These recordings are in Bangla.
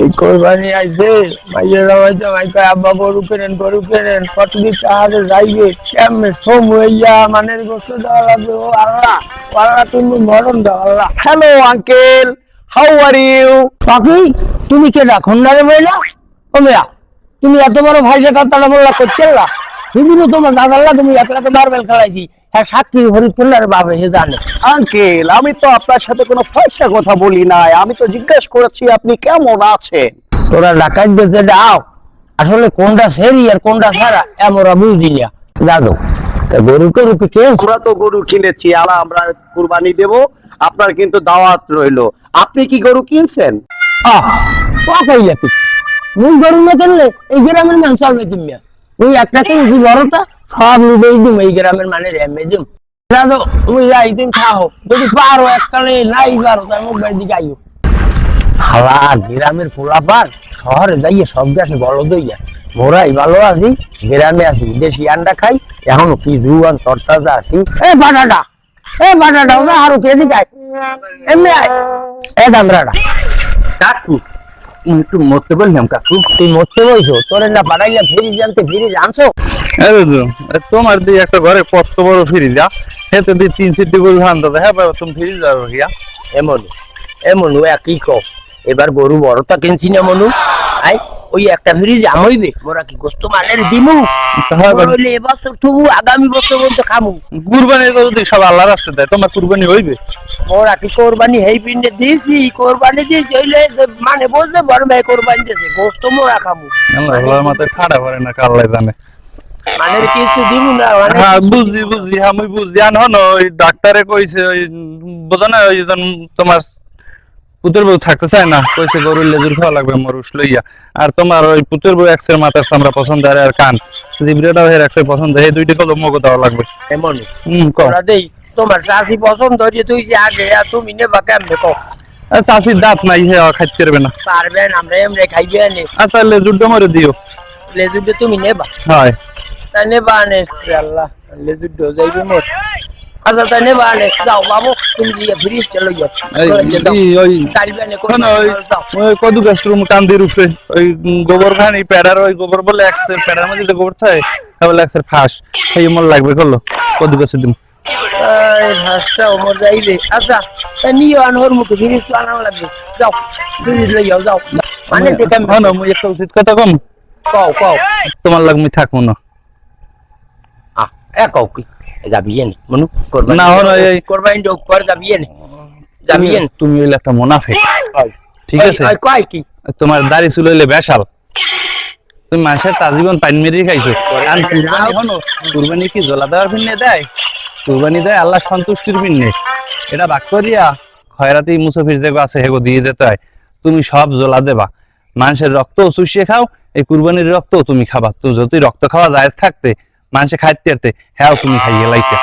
এই কোরবানি আইছে মাইয়ের রামাইতে মাইকা আব্বা, গরু কেনেন গরু কেনেন কতদিন তাহারে যাইবে, কেমনে সোম হইয়া মানের গোস্ত দেওয়া লাগবে, ও আল্লাহ আল্লাহ, তুমি মরণ দাও, Allah. Hello uncle how are you পাখি, তুমি কে না খন্ডারে মহিলা? ও মেয়া, তুমি এত বড় ভাইসে কাতালা মোল্লা করতে বিভিন্ন তোমার দাদাল্লা তুমি একলাতে মার্বেল খেলাইছি হ্যাঁ সাক্ষী হরিপুল্লার বাবে হে জানে। আঙ্কেল আমি তো আপনার সাথে কোনো পয়সা কথা বলি নাই। আমি তো জিজ্ঞেস করেছি আপনি কেমন আছেন? তোরা দিতে দাও আসলে কোনটা সেরি আর কোনটা সারা এমরা বুঝলি না। দাদু তা গরু টরু কি কে আমরা তো গরু কিনেছি আর আমরা কুরবানি দেব আপনার কিন্তু দাওয়াত রইল। আপনি কি গরু কিনছেন? আহ মুই গরু না কিনলে এই গ্রামের মান চলবে কিমিয়া ওই একটা কিনছি বড়টা সব নিবেই দিম এই গ্রামের মানে রেমে দিম। দাদু তুমি যাই তুমি খাও। যদি পারো এককালে নাই পারো তাই মুখ বাড়ি দিকে আইও। হালা গ্রামের পোলাপার শহরে যাইয়ে সব দইয়া মোরাই ভালো আছি গ্রামে আছি দেশি আন্ডা খাই এখন কি জুয়ান তরতাজা আছি। এ বাটাটা এ বাটাটা ওটা আরও কে দিকে আয়? এমনি আয়। এ দামরাটা কাকু একটু মরতে বললাম কাকু। তুই মরতে বলছো? তোর না পাঠাইয়া ফিরিজ জানতে ফিরিজ আনছো? তোমার দিয়ে একটা ঘরে কত বড় ফ্রিজ যা। হেতে দিয়ে তিন সিটি করে ধান দাদা হ্যাঁ বাবা তুমি ফ্রিজ যাব গিয়া। এমন এমন ও একই কো এবার গরু বড়টা কিনছি না মনু। আই ওই একটা ফ্রিজ আমইবে মোরা কি গোস্ত মানের দিমু? হ্যাঁ বাবা। হইলে এবছর আগামী বছর পর্যন্ত খামু। কুরবানি তো যদি সব আল্লাহ রাস্তা দেয় তোমার কুরবানি হইবে? মোরা কি কোরবানি হেই পিন্ডে দিয়েছি? কোরবানি দিয়েছি হইলে মানে বলবে বড় ভাই কোরবানি দিয়েছে গোস্ত মোরা খামু। আল্লাহর মাথায় খাড়া করে না কাল্লাই জানে। কিছু দিমু না বুঝছি বুঝছি আমি আর হন ওই ডাক্তারে কইছে ওই বোঝো না ওই তোমার পুতের বউ থাকতে চায় না কইছে গরুর লেজুর খাওয়া লাগবে মরুষ লইয়া। আর তোমার ওই পুতের বউ একসের মাথার চামড়া পছন্দ আর আর কান। জিবরেটাও হের একসের পছন্দ এই দুইটা কলম মগো দেওয়া লাগবে। এমন? হুম কম ওরা দেই তোমার শাশি পছন্দ হয়েছে তুই যে আগে আর তুমি নেবা কেমনে কো? আর চাষির দাঁত নাই হে খাইতে পারবে না। পারবেন আমরা এমনি খাইবে নে আচ্ছা লেজুরটা মরে দিও। লেজুকে তুমি নেবা? হয়। তাই নেবা নে আল্লাহ। লেজুর ডো যাইবে মোর আচ্ছা তাই নেবা নে যাও বাবু। তুমি দিয়ে ফ্রিজ চলো যাও। ওই ওই কদু গাছ রুম কান্দির উপরে ওই গোবর খানি প্যাডার ওই গোবর বলে একসের প্যাডার মধ্যে যে গোবর থাকে তা বলে একসের ফাঁস। সেই মন লাগবে করল। কদু গাছে দিম এই হাসটা ওমর যাইবে। আচ্ছা তা নিও আন ওর মুখে ফ্রিজ তো আনা লাগবে। যাও ফ্রিজ লই যাও। যাও। মানে মুই একটা উচিত কথা কম। কও কও তোমার লাগ মুই থাকব না আ এ কও কি? যাবি এনে মনু? করবানি না, হলো এই- করবানি যোগ কর যাবি এনে। যাবি এনে। তুমি হইলে একটা মুনাফিক। ঠিক আছে? ওই কয় কি? তোমার দাড়ি চুল হইলে বেশাল। তুমি মানুষের তাজীবন পাইন মেরে খাইছো। আর কুরবানি হনো কুরবানি কি জলা দেওয়ার পিন্নে দেয়? কুরবানি দেয় আল্লাহ সন্তুষ্টির পিন্নে। এটা বাক করিয়া খয়রাতি মুসাফির যেগো আছে হেগো দিয়ে যেতে হয়। তুমি সব জলা দেবা। মানুষের রক্ত চুষিয়ে খাও এই কুরবানির রক্ত তুমি খাবা। তো যদি রক্ত খাওয়া জায়েজ থাকতে মানুষে খাইতে আরতে হ্যাঁ তুমি খাইয়ে লাইতে।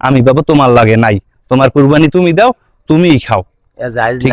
আমি বাবা তোমার লাগে নাই। তোমার কুরবানি তুমি দাও তুমিই খাও। ঠিক